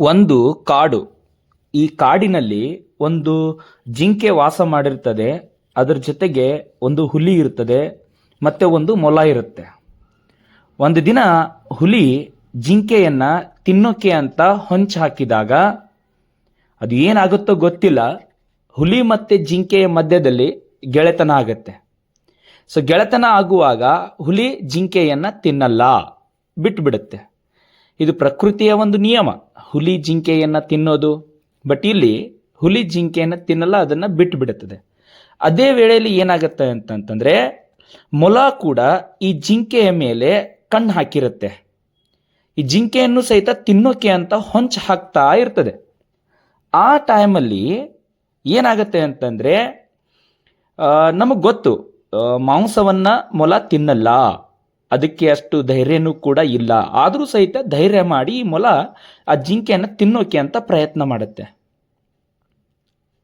ಒಂದು ಕಾಡು. ಈ ಕಾಡಿನಲ್ಲಿ ಒಂದು ಜಿಂಕೆ ವಾಸ ಮಾಡಿರ್ತದೆ. ಅದರ ಜೊತೆಗೆ ಒಂದು ಹುಲಿ ಇರ್ತದೆ. ಮತ್ತೆ ಒಂದು ಮೊಲ ಇರುತ್ತೆ. ಒಂದು ದಿನ ಹುಲಿ ಜಿಂಕೆಯನ್ನು ತಿನ್ನೋಕೆ ಅಂತ ಹೊಂಚು ಹಾಕಿದಾಗ ಅದು ಏನಾಗುತ್ತೋ ಗೊತ್ತಿಲ್ಲ. ಹುಲಿ ಮತ್ತೆ ಜಿಂಕೆಯ ಮಧ್ಯದಲ್ಲಿ ಗೆಳೆತನ ಆಗುತ್ತೆ. ಸೊ ಗೆಳೆತನ ಆಗುವಾಗ ಹುಲಿ ಜಿಂಕೆಯನ್ನ ತಿನ್ನಲ್ಲ. ಬಿಟ್ಟುಬಿಡುತ್ತೆ ಇದು ಪ್ರಕೃತಿಯ ಒಂದು ನಿಯಮ. ಹುಲಿ ಜಿಂಕೆಯನ್ನು ತಿನ್ನೋದು. ಬಟ್ ಇಲ್ಲಿ ಹುಲಿ ಜಿಂಕೆಯನ್ನು ತಿನ್ನಲ್ಲ, ಅದನ್ನ ಬಿಟ್ಟು ಬಿಡುತ್ತದೆ. ಅದೇ ವೇಳೆಯಲ್ಲಿ ಏನಾಗುತ್ತೆ ಅಂತಂತಂದ್ರೆ ಮೊಲ ಕೂಡ ಈ ಜಿಂಕೆಯ ಮೇಲೆ ಕಣ್ಣು ಹಾಕಿರುತ್ತೆ. ಈ ಜಿಂಕೆಯನ್ನು ಸಹಿತ ತಿನ್ನೋಕೆ ಅಂತ ಹೊಂಚು ಹಾಕ್ತಾ ಇರ್ತದೆ. ಆ ಟೈಮಲ್ಲಿ ಏನಾಗುತ್ತೆ ಅಂತಂದ್ರೆ ನಮಗೆ ಗೊತ್ತು ಮಾಂಸವನ್ನು ಮೊಲ ತಿನ್ನಲ್ಲ. ಅದಕ್ಕೆ ಅಷ್ಟು ಧೈರ್ಯನೂ ಕೂಡ ಇಲ್ಲ. ಆದರೂ ಸಹಿತ ಧೈರ್ಯ ಮಾಡಿ ಈ ಮೊಲ ಆ ಜಿಂಕೆಯನ್ನು ತಿನ್ನೋಕೆ ಅಂತ ಪ್ರಯತ್ನ ಮಾಡುತ್ತೆ.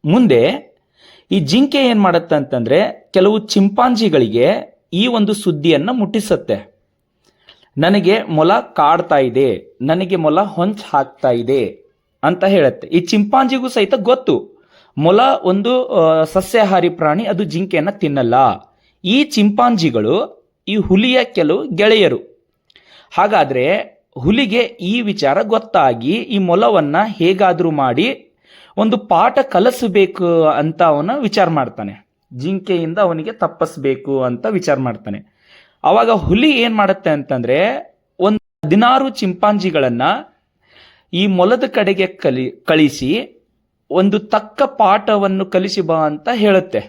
ಮುಂದೆ ಈ ಜಿಂಕೆ ಏನು ಮಾಡುತ್ತೆ ಅಂತಂದರೆ ಕೆಲವು ಚಿಂಪಾಂಜಿಗಳಿಗೆ ಈ ಒಂದು ಸುದ್ದಿಯನ್ನು ಮುಟ್ಟಿಸುತ್ತೆ. ನನಗೆ ಮೊಲ ಕಾಡ್ತಾ ಇದೆ, ನನಗೆ ಮೊಲ ಹೊಂಚ್ ಹಾಕ್ತಾ ಇದೆ ಅಂತ ಹೇಳುತ್ತೆ. ಈ ಚಿಂಪಾಂಜಿಗೂ ಸಹಿತ ಗೊತ್ತು, ಮೊಲ ಒಂದು ಸಸ್ಯಾಹಾರಿ ಪ್ರಾಣಿ ಅದು ಜಿಂಕೆಯನ್ನು ತಿನ್ನಲ್ಲ. ಈ ಚಿಂಪಾಂಜಿಗಳು ಈ ಹುಲಿಯ ಕೆಲವು ಗೆಳೆಯರು. ಹಾಗಾದರೆ ಹುಲಿಗೆ ಈ ವಿಚಾರ ಗೊತ್ತಾಗಿ ಈ ಮೊಲವನ್ನ ಹೇಗಾದರೂ ಮಾಡಿ ಒಂದು ಪಾಠ ಕಲಿಸಬೇಕು ಅಂತ ಅವನು ವಿಚಾರ ಮಾಡ್ತಾನೆ. ಜಿಂಕೆಯಿಂದ ಅವನಿಗೆ ತಪ್ಪಿಸ್ಬೇಕು ಅಂತ ವಿಚಾರ ಮಾಡ್ತಾನೆ. ಅವಾಗ ಹುಲಿ ಏನು ಮಾಡುತ್ತೆ ಅಂತಂದರೆ ಒಂದು ಹದಿನಾರು ಚಿಂಪಾಂಜಿಗಳನ್ನು ಈ ಮೊಲದ ಕಡೆಗೆ ಕಲಿ, ಕಳಿಸಿ ಒಂದು ತಕ್ಕ ಪಾಠವನ್ನು ಕಲಿಸಿ ಬಾ ಅಂತ ಹೇಳುತ್ತೆ.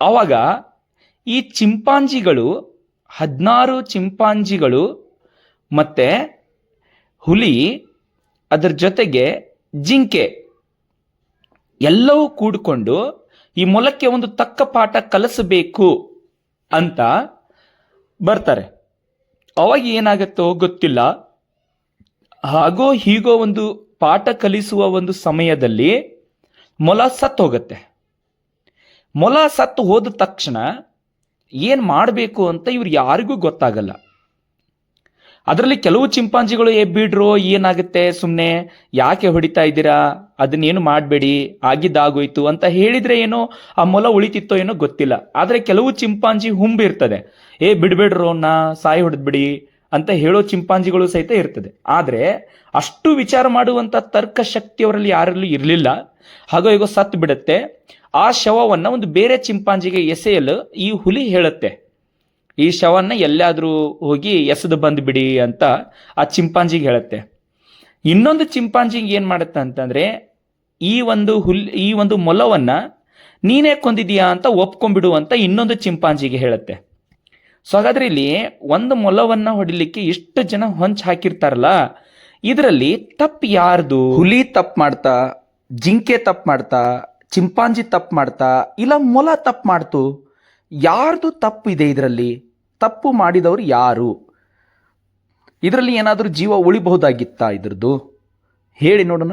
ಅವಾಗ ಈ ಚಿಂಪಾಂಜಿಗಳು, ಹದಿನಾರು ಚಿಂಪಾಂಜಿಗಳು ಮತ್ತೆ ಹುಲಿ, ಅದರ ಜೊತೆಗೆ ಜಿಂಕೆ ಎಲ್ಲವೂ ಕೂಡಿಕೊಂಡು ಈ ಮೊಲಕ್ಕೆ ಒಂದು ತಕ್ಕ ಪಾಠ ಕಲಿಸಬೇಕು ಅಂತ ಬರ್ತಾರೆ. ಅವಾಗ ಏನಾಗುತ್ತೋ ಗೊತ್ತಿಲ್ಲ. ಹಾಗೋ ಹೀಗೋ ಒಂದು ಪಾಠ ಕಲಿಸುವ ಒಂದು ಸಮಯದಲ್ಲಿ ಮೊಲ ಸತ್ತು ಹೋಗುತ್ತೆ ಮೊಲ ಸತ್ತು ಹೋದ ತಕ್ಷಣ ಏನು ಮಾಡಬೇಕು ಅಂತ ಇವ್ರು ಯಾರಿಗೂ ಗೊತ್ತಾಗಲ್ಲ. ಅದರಲ್ಲಿ ಕೆಲವು ಚಿಂಪಾಂಜಿಗಳು ಏ ಬಿಡ್ರೋ ಏನಾಗುತ್ತೆ ಸುಮ್ಮನೆ ಯಾಕೆ ಹೊಡಿತಾ ಇದ್ದೀರಾ, ಅದನ್ನೇನು ಮಾಡಬೇಡಿ, ಆಗಿದ್ದಾಗೋಯ್ತು ಅಂತ ಹೇಳಿದ್ರೆ ಏನೋ, ಆ ಮೊಲ ಉಳಿತಿತ್ತೋ ಏನೋ ಗೊತ್ತಿಲ್ಲ. ಆದರೆ ಕೆಲವು ಚಿಂಪಾಂಜಿ ಹುಂಬಿರ್ತದೆ ಏ, ಬಿಡ್ಬೇಡ್ರು ಅನ್ನ ಸಾಯಿ ಹೊಡೆದ್ಬಿಡಿ ಅಂತ ಹೇಳೋ ಚಿಂಪಾಂಜಿಗಳು ಸಹಿತ ಇರ್ತದೆ. ಆದರೆ ಅಷ್ಟು ವಿಚಾರ ಮಾಡುವಂತ ತರ್ಕ ಶಕ್ತಿ ಅವರಲ್ಲಿ ಯಾರಲ್ಲೂ ಇರಲಿಲ್ಲ. ಹಾಗೋ ಈಗ ಸತ್ತು ಬಿಡುತ್ತೆ. ಆ ಶವವನ್ನ ಒಂದು ಬೇರೆ ಚಿಂಪಾಂಜಿಗೆ ಎಸೆಯಲು ಈ ಹುಲಿ ಹೇಳುತ್ತೆ. ಈ ಶವನ್ನ ಎಲ್ಲಾದ್ರೂ ಹೋಗಿ ಎಸೆದು ಬಂದ್ಬಿಡಿ ಅಂತ ಆ ಚಿಂಪಾಂಜಿಗೆ ಹೇಳುತ್ತೆ. ಇನ್ನೊಂದು ಚಿಂಪಾಂಜಿಗೆ ಏನು ಮಾಡುತ್ತೆ ಅಂತಂದ್ರೆ ಈ ಒಂದು ಹುಲ್, ಈ ಒಂದು ಮೊಲವನ್ನ ನೀನೇ ಕೊಂದಿದೀಯಾ ಅಂತ ಒಪ್ಕೊಂಡ್ಬಿಡು ಅಂತ ಇನ್ನೊಂದು ಚಿಂಪಾಂಜಿಗೆ ಹೇಳುತ್ತೆ. ಸೊ ಹಾಗಾದ್ರೆ ಇಲ್ಲಿ ಒಂದು ಮೊಲವನ್ನ ಹೊಡಿಲಿಕ್ಕೆ ಎಷ್ಟು ಜನ ಹೊಂಚ್ ಹಾಕಿರ್ತಾರಲ್ಲ, ಇದರಲ್ಲಿ ತಪ್ಪು ಯಾರ್ದು? ಹುಲಿ ತಪ್ಪು ಮಾಡ್ತಾ, ಜಿಂಕೆ ತಪ್ಪು ಮಾಡ್ತಾ ಚಿಂಪಾಂಜಿ ತಪ್ಪು ಮಾಡ್ತಾ ಇಲ್ಲ, ಮೊಲ ತಪ್ಪು ಮಾಡ್ತು. ಯಾರ್ದು ತಪ್ಪು ಇದೆ ಇದರಲ್ಲಿ? ತಪ್ಪು ಮಾಡಿದವರು ಯಾರು? ಇದರಲ್ಲಿ ಏನಾದರೂ ಜೀವ ಉಳಿಬಹುದಾಗಿತ್ತಾ ಇದ್ರದ್ದು? ಹೇಳಿ ನೋಡೋಣ.